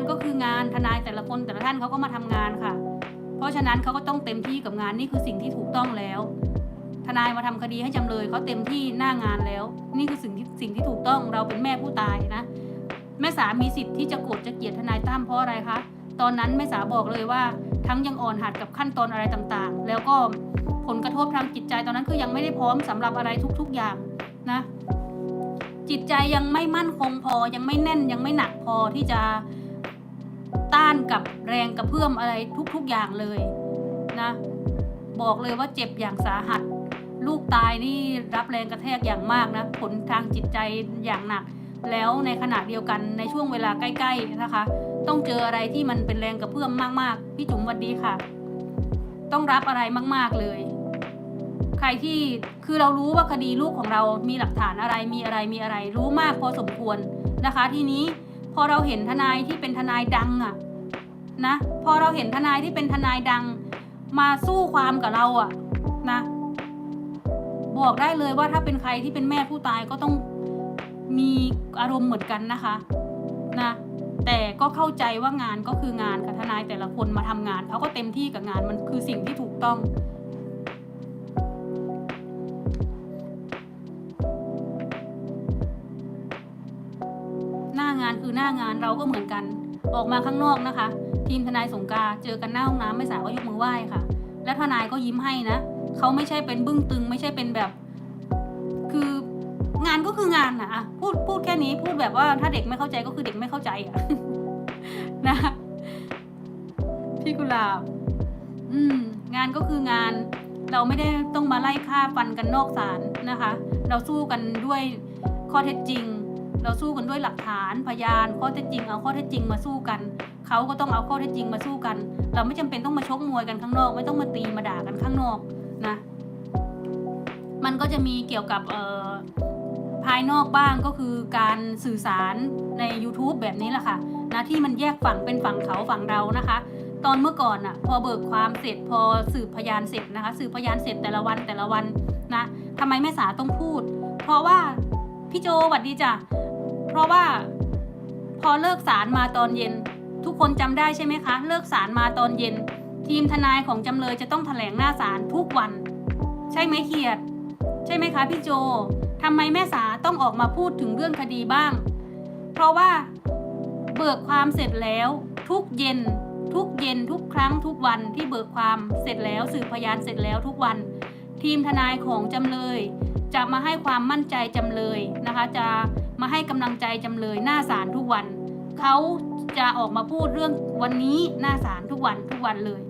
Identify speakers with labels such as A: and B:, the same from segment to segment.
A: านก็คืองานทนายแต่ละคนแต่ละท่านเขาก็มาทำงานค่ะ เพราะฉะนั้นเขาก็ต้องเต็มที่กับงานนี่คือสิ่งที่ถูกต้องแล้ว ทนายมาทำคดีให้จำเลยเขาเต็มที่หน้างานแล้ว นี่คือสิ่งที่สิ่งที่ถูกต้องเราเป็นแม่ผู้ตายนะแม่สามีสิทธิ์ที่จะโกรธจะเกลียดทนายตั้มเพราะอะไรคะตอนนั้นแม่สาบอกเลยว่าทั้งยังอ่อนหัดกับขั้นตอนอะไรต่างๆ แล้วก็ผลกระทบทางจิตใจตอนนั้นคือยังไม่ได้พร้อมสำหรับอะไรทุกๆอย่างนะจิตใจยังไม่มั่นคงพอยังไม่แน่นยังไม่หนักพอที่จะ ต้านกับแรงกระเพื่อมอะไรทุกๆอย่างเลยนะบอกเลยว่าเจ็บอย่างสาหัส ลูกตายนี่รับแรงกระแทกอย่างมากนะผลทางจิตใจอย่างหนัก แล้วในขณะเดียวกันในช่วงเวลาใกล้ ๆนะคะ ต้องเจออะไรที่มันเป็นแรงกระเพื่อมมากๆพี่จุ๋มสวัสดีค่ะ ต้องรับอะไรมาก ๆเลย ใครที่คือเรารู้ว่าคดีลูกของเรามีหลักฐานอะไรมีอะไรมีอะไร รู้มากพอสมควรนะคะ ทีนี้ พอเราเห็นทนายที่เป็นทนายดังอะนะพอเราเห็นทนายที่เป็นทนายดัง มาสู้ความกับเราอะนะ บอกได้เลยว่าถ้าเป็นใครที่เป็นแม่ผู้ตายก็ต้องมีอารมณ์เหมือนกันนะคะนะแต่ก็เข้าใจว่างานก็คืองานค่ะทนายแต่ละคนมาทำงานเขาก็เต็มที่กับงานมันคือสิ่งที่ถูกต้องานคือหน้างานเราก็เหมือนกัน ออกมาข้างนอกนะคะ ทีมทนายสงการเจอกันหน้าห้องน้ำไม่สาวก็ยกมือไหว้ค่ะ และทนายก็ยิ้มให้นะเขาไม่ใช่เป็นบึ้งตึง ไม่ใช่เป็นแบบ คืองานก็คืองานนะอะพูดพูดแค่นี้พูดแบบว่าถ้าเด็กไม่เข้าใจก็คือเด็กไม่เข้าใจอะนะพี่กุลาบอืม งานก็คืองาน เราไม่ได้ต้องมาไล่ฆ่าฟันกันนอกศาลนะคะ เราสู้กันด้วยข้อเท็จจริง เราสู้กันด้วยหลักฐานพยานข้อเท็จจริงเอาข้อเท็จจริงมาสู้กันเขาก็ต้องเอาข้อเท็จจริงมาสู้กัน เราไม่จำเป็นต้องมาชกมวยกันข้างนอก ไม่ต้องมาตีมาด่ากันข้างนอกนะมันก็จะมีเกี่ยวกับเภายนอกบ้างก็คือการสื่อสารใน YouTube แบบนี้แหละค่ะนะที่มันแยกฝั่งเป็นฝั่งเขาฝั่งเรานะคะ ตอนเมื่อก่อนอะพอเบิกความเสร็จพอสืบพยานเสร็จนะคะสืบพยานเสร็จแต่ละวันแต่ละวันนะทำไมแม่สาต้องพูด เพราะว่าพี่โจหวัดดีจ้ะ เพราะว่าพอเลิกสารมาตอนเย็น ทุกคนจำได้ใช่ไหมคะ เลิกสารมาตอนเย็น ทีมทนายของจำเลยจะต้องแถลงหน้าศาลทุกวัน ใช่ไหมเขียด ใช่ไหมคะพี่โจทำไมแม่สาต้องออกมาพูดถึงเรื่องคดีบ้าง เพราะว่าเบิกความเสร็จแล้ว ทุกเย็น ทุกเย็นทุกครั้งทุกวันที่เบิกความเสร็จแล้วสืบพยานเสร็จแล้วทุกวัน ทีมทนายของจำเลย จะมาให้ความมั่นใจจำเลยนะคะ จะมาให้กำลังใจจำเลยหน้าศาลทุกวัน เขาจะออกมาพูดเรื่องวันนี้หน้าศาลทุกวันทุกวันเลย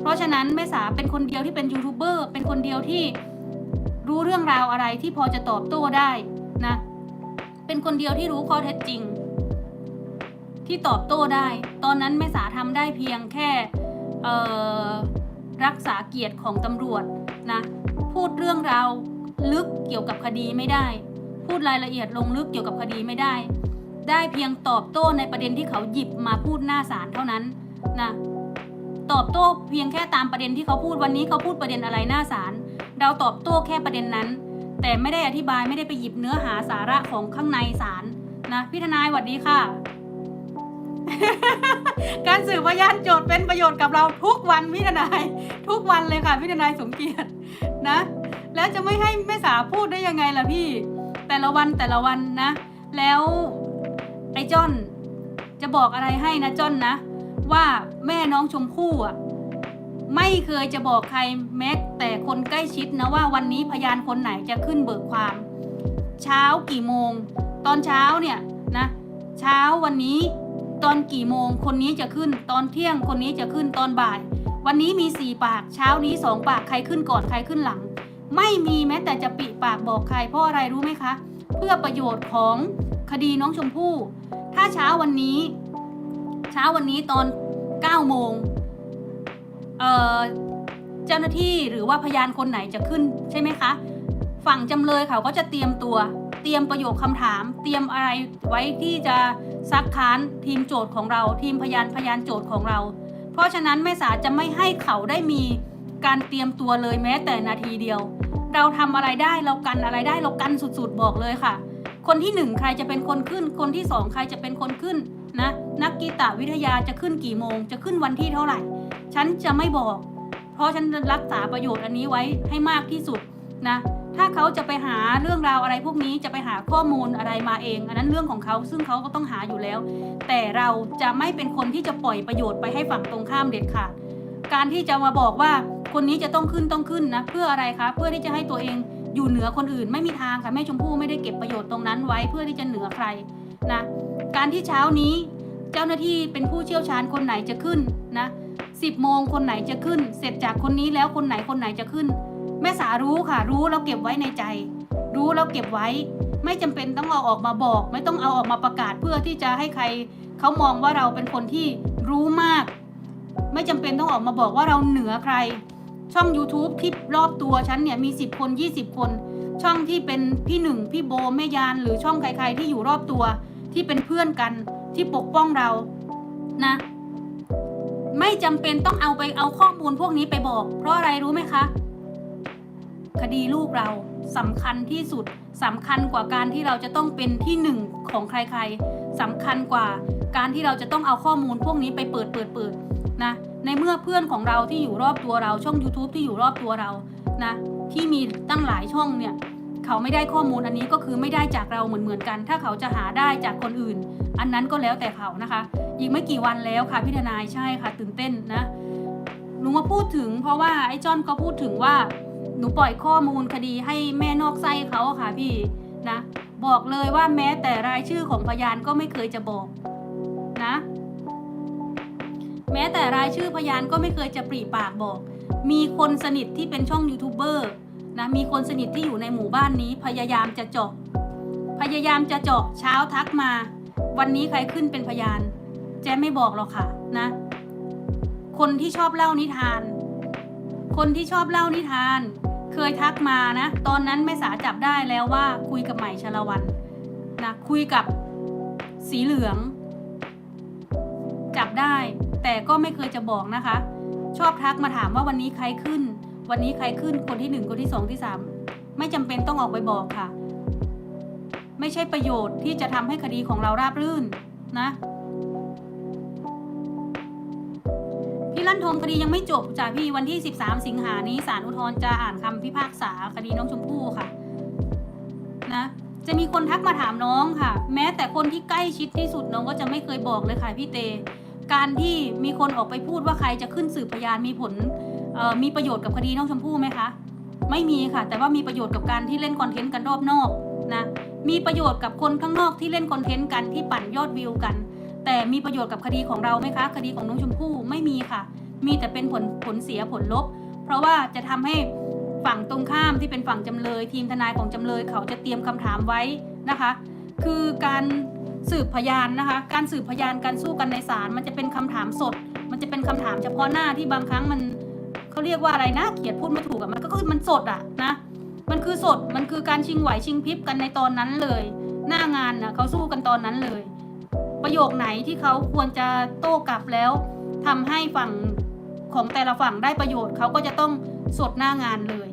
A: เพราะฉะนั้นแม่สาเป็นคนเดียวที่เป็นยูทูบเบอร์เป็นคนเดียวที่รู้เรื่องราวอะไรที่พอจะตอบโต้ได้นะ เป็นคนเดียวที่รู้ข้อเท็จจริง ที่ตอบโต้ได้ ตอนนั้นแม่สาทำได้เพียงแค่รักษาเกียรติของตำรวจนะ พูดเรื่องราวลึกเกี่ยวกับคดีไม่ได้ พูดรายละเอียดลงลึกเกี่ยวกับคดีไม่ได้ ได้เพียงตอบโต้ในประเด็นที่เขาหยิบมาพูดหน้าศาลเท่านั้นนะตอบโต้เพียงแค่ตามประเด็นที่เขาพูดวันนี้เขาพูดประเด็นอะไรหน้าศาลเราตอบโต้แค่ประเด็นนั้น แต่ไม่ได้อธิบายไม่ได้ไปหยิบเนื้อหาสาระของข้างในศาลนะพี่ทนายหวัดดีค่ะ การสืบพยานโจทย์เป็นประโยชน์กับเราทุกวันพี่ทนาย ทุกวันเลยค่ะพี่ทนายสมเกียรติ นะ แล้วจะไม่ให้แม่สาพูดได้ยังไงล่ะพี่ แต่ละวันแต่ละวันนะ แล้วไอ้จอนจะบอกอะไรให้นะจอนนะ ว่าแม่น้องชมพู่อะไม่เคยจะบอกใครแม้แต่คนใกล้ชิดนะว่าวันนี้พยานคนไหนจะขึ้นเบิกความ เช้ากี่โมง ตอนเช้าเนี่ยนะ เช้าวันนี้ ตอนกี่โมงคนนี้จะขึ้น ตอนเที่ยงคนนี้จะขึ้นตอนบ่าย วันนี้มีสี่ปาก เช้านี้สองปากใครขึ้นก่อนใครขึ้นหลัง ไม่มีแม้แต่จะปิปากบอกใครเพราะอะไรรู้ไหมคะ เพื่อประโยชน์ของคดีน้องชมพู่ ถ้าเช้าวันนี้ เช้าวันนี้ตอน9โมงเอ่อเจ้าหน้าที่หรือว่าพยานคนไหนจะขึ้นใช่ไหมคะ ฝั่งจำเลยเขาก็จะเตรียมตัว เตรียมประโยคคำถาม เตรียมอะไรไว้ที่จะซักค้านทีมโจทย์ของเรา ทีมพยานพยานโจทย์ของเรา เพราะฉะนั้นแม่สาจะไม่ให้เขาได้มีการเตรียมตัวเลยแม้แต่นาทีเดียว เราทำอะไรได้เรากันอะไรได้เรากันสุดๆบอกเลยค่ะ คนที่หนึ่งใครจะเป็นคนขึ้น คนที่สองใครจะเป็นคนขึ้นนะนักกีตาวิทยาจะขึ้นกี่โมง จะขึ้นวันที่เท่าไหร่ ฉันจะไม่บอก เพราะฉันรักษาประโยชน์อันนี้ไว้ให้มากที่สุดนะ ถ้าเขาจะไปหาเรื่องราวอะไรพวกนี้จะไปหาข้อมูลอะไรมาเอง อันนั้นเรื่องของเขาซึ่งเขาก็ต้องหาอยู่แล้ว แต่เราจะไม่เป็นคนที่จะปล่อยประโยชน์ไปให้ฝั่งตรงข้ามเด็ดขาดการที่จะมาบอกว่าคนนี้จะต้องขึ้นต้องขึ้นนะเพื่ออะไรคะเพื่อที่จะให้ตัวเองอยู่เหนือคนอื่นไม่มีทางค่ะแม่ชมพู่ไม่ได้เก็บประโยชน์ตรงนั้นไว้เพื่อที่จะเหนือใครนะการที่เช้านี้เจ้าหน้าที่เป็นผู้เชี่ยวชาญคนไหนจะขึ้นนะสิบโมงคนไหนจะขึ้น เสร็จจากคนนี้แล้วคนไหนคนไหนจะขึ้น แม่สารู้ค่ะ รู้แล้วเก็บไว้ในใจ รู้แล้วเก็บไว้ ไม่จำเป็นต้องเอาออกมาบอก ไม่ต้องเอาออกมาประกาศเพื่อที่จะให้ใครเขามองว่าเราเป็นคนที่รู้มาก ไม่จำเป็นต้องออกมาบอกว่าเราเหนือใคร ช่อง YouTube ที่รอบตัวฉันเนี่ยมี 10 คน 20 คน ช่องที่เป็นพี่หนึ่งพี่โบแม่ยานหรือช่องใครๆที่อยู่รอบตัว ที่เป็นเพื่อนกันที่ปกป้องเรานะไม่จำเป็นต้องเอาไปเอาข้อมูลพวกนี้ไปบอก เพราะอะไรรู้ไหมคะ คดีลูกเราสำคัญที่สุดสำคัญกว่าการที่เราจะต้องเป็นที่หนึ่งของใครๆสำคัญกว่าการที่เราจะต้องเอาข้อมูลพวกนี้ไปเปิดเปิดเปิดนะในเมื่อเพื่อนของเราที่อยู่รอบตัวเราช่อง YouTube ที่อยู่รอบตัวเรานะที่มีตั้งหลายช่องเนี่ยเขาไม่ได้ข้อมูลอันนี้ก็คือไม่ได้จากเราเหมือนเหมือนกัน ถ้าเขาจะหาได้จากคนอื่น อันนั้นก็แล้วแต่เขานะคะ อีกไม่กี่วันแล้วค่ะพี่ทนายใช่ค่ะตื่นเต้นนะหนูมาพูดถึงเพราะว่าไอ้จอนก็พูดถึงว่า หนูปล่อยข้อมูลคดีให้แม่นอกไส้เขาค่ะพี่นะ บอกเลยว่าแม้แต่รายชื่อของพยานก็ไม่เคยจะบอกนะ แม้แต่รายชื่อพยานก็ไม่เคยจะปรีปากบอก มีคนสนิทที่เป็นช่องยูทูบเบอร์นะมีคนสนิทที่อยู่ในหมู่บ้านนี้พยายามจะเจาะพยายามจะเจาะเช้าทักมา วันนี้ใครขึ้นเป็นพยานแจ้ไม่บอกหรอกค่ะนะ คนที่ชอบเล่านิทาน คนที่ชอบเล่านิทาน เคยทักมานะ ตอนนั้นแม่สาจับได้แล้วว่าคุยกับใหม่ชลวันนะคุยกับสีเหลือง จับได้ แต่ก็ไม่เคยจะบอกนะคะ ชอบทักมาถามว่าวันนี้ใครขึ้น วันนี้ใครขึ้นคนที่หนึ่งคนที่สองที่สามไม่จำเป็นต้องออกไปบอกค่ะ ไม่ใช่ประโยชน์ที่จะทำให้คดีของเราราบรื่นนะ ลั่นทมคดียังไม่จบจ้ะพี่วันที่ 13 สิงหานี้ศาลอุทธรณ์จะอ่านคำพิพากษาคดีน้องชมพู่ค่ะนะจะมีคนทักมาถามน้องค่ะ แม้แต่คนที่ใกล้ชิดที่สุดน้องก็จะไม่เคยบอกเลยค่ะพี่เต การที่มีคนออกไปพูดว่าใครจะขึ้นสืบพยานมีผลมีประโยชน์กับคดีน้องชมพู่ไหมคะไม่มีค่ะ แต่ว่ามีประโยชน์กับการที่เล่นคอนเทนต์กันรอบนอกนะมีประโยชน์กับคนข้างนอกที่เล่นคอนเทนต์กันที่ปั่นยอดวิวกัน แต่มีประโยชน์กับคดีของเราไหมคะ คดีของน้องชมพู่ไม่มีค่ะ มีแต่เป็นผลผลเสียผลลบ เพราะว่าจะทำให้ฝั่งตรงข้ามที่เป็นฝั่งจำเลย ทีมทนายของจำเลย เขาจะเตรียมคำถามไว้นะคะ คือการสืบพยานนะคะ การสืบพยานการสู้กันในศาลมันจะเป็นคำถามสด มันจะเป็นคำถามเฉพาะหน้าที่บางครั้งมันเขาเรียกว่าอะไรนะเกียรติพูดไม่ถูกอะมันก็คือมันสดอะนะมันคือสดมันคือการชิงไหวชิงพริบกันในตอนนั้นเลย หน้างานนะเขาสู้กันตอนนั้นเลย ประโยคไหนที่เขาควรจะโต้กลับแล้วทำให้ฝั่ง ของแต่ละฝั่งได้ประโยชน์เขาก็จะต้องสดหน้างานเลย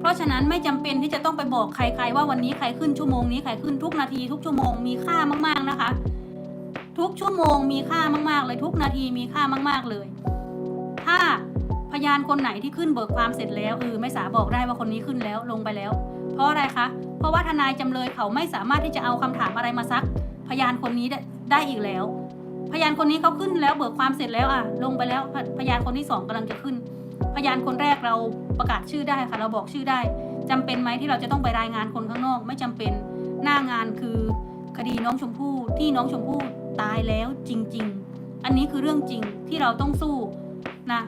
A: เพราะฉะนั้นไม่จำเป็นที่จะต้องไปบอกใคร ๆ ว่าวันนี้ใครขึ้นชั่วโมงนี้ใครขึ้นทุกนาทีทุกชั่วโมงมีค่ามากๆนะคะ ทุกชั่วโมงมีค่ามากๆ เลยทุกนาทีมีค่ามาก ๆเลย ถ้าพยานคนไหนที่ขึ้นเบิกความเสร็จแล้วเออไม่สาบอกได้ว่าคนนี้ขึ้นแล้วลงไปแล้ว เพราะอะไรคะ เพราะว่าทนายจำเลยเขาไม่สามารถที่จะเอาคำถามอะไรมาซัก พยานคนนี้ได้อีกแล้ว พยานคนนี้เขาขึ้นแล้วเบิกความเสร็จแล้วอะลงไปแล้วพยานคนที่สองกำลังจะขึ้น พยานคนแรกเราประกาศชื่อได้ค่ะ เราบอกชื่อได้จำเป็นไหมที่เราจะต้องไปรายงานคนข้างนอก ไม่จำเป็นหน้างานคือคดีน้องชมพู่ที่น้องชมพู่ตายแล้วจริง ๆ อันนี้คือเรื่องจริงที่เราต้องสู้นะ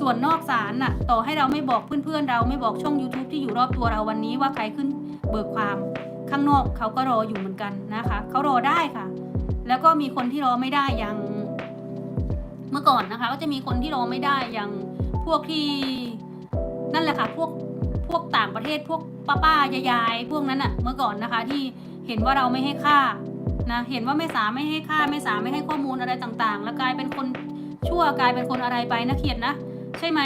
A: ส่วนนอกศาลน่ะต่อให้เราไม่บอกเพื่อนๆเราไม่บอกช่อง YouTube ที่อยู่รอบตัวเราวันนี้ว่าใครขึ้นเบิกความข้างนอกเขาก็รออยู่เหมือนกันนะคะเขารอได้ค่ะ แล้วก็มีคนที่รอไม่ได้อย่างเมื่อก่อนนะคะ ก็จะมีคนที่รอไม่ได้อย่างพวกที่นั่นแหละค่ะพวกพวกต่างประเทศพวกป้าป้ายายๆพวกนั้นอะเมื่อก่อนนะคะ ที่เห็นว่าเราไม่ให้ค่านะเห็นว่าไม่สาไม่ให้ค่าไม่สาไม่ให้ข้อมูลอะไรต่างๆ แล้วกลายเป็นคนชั่วกลายเป็นคนอะไรไปนะเขียนนะ ใช่ไหม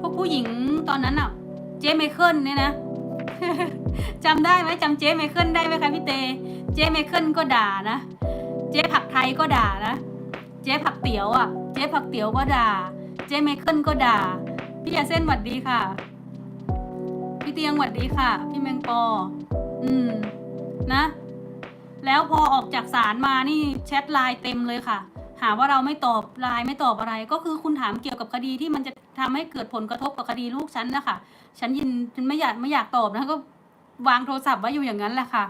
A: พวกผู้หญิงตอนนั้นอะเจ๊ไมเคิลเนี่ยนะจำได้ไหมจำเจ๊ไมเคิลได้ไหมคะพี่เต เจ๊ไมเคิลก็ด่านะ เจ๊ผักไทยก็ด่านะ เจ๊ผักเตี๋ยวอะ เจ๊ผักเตี๋ยวก็ด่า เจ๊เมเคิลก็ด่า พี่ยาเส้นหวัดดีค่ะ พี่เตียงหวัดดีค่ะ พี่แมงปอ อืม นะ แล้วพอออกจากศาลมานี่แชทไลน์เต็มเลยค่ะ หาว่าเราไม่ตอบไลน์ไม่ตอบอะไร ก็คือคุณถามเกี่ยวกับคดีที่มันจะทำให้เกิดผลกระทบกับคดีลูกฉันนะคะ ฉันยินฉันไม่อยากไม่อยากตอบนะก็วางโทรศัพท์ไว้อยู่อย่างนั้นแหละค่ะ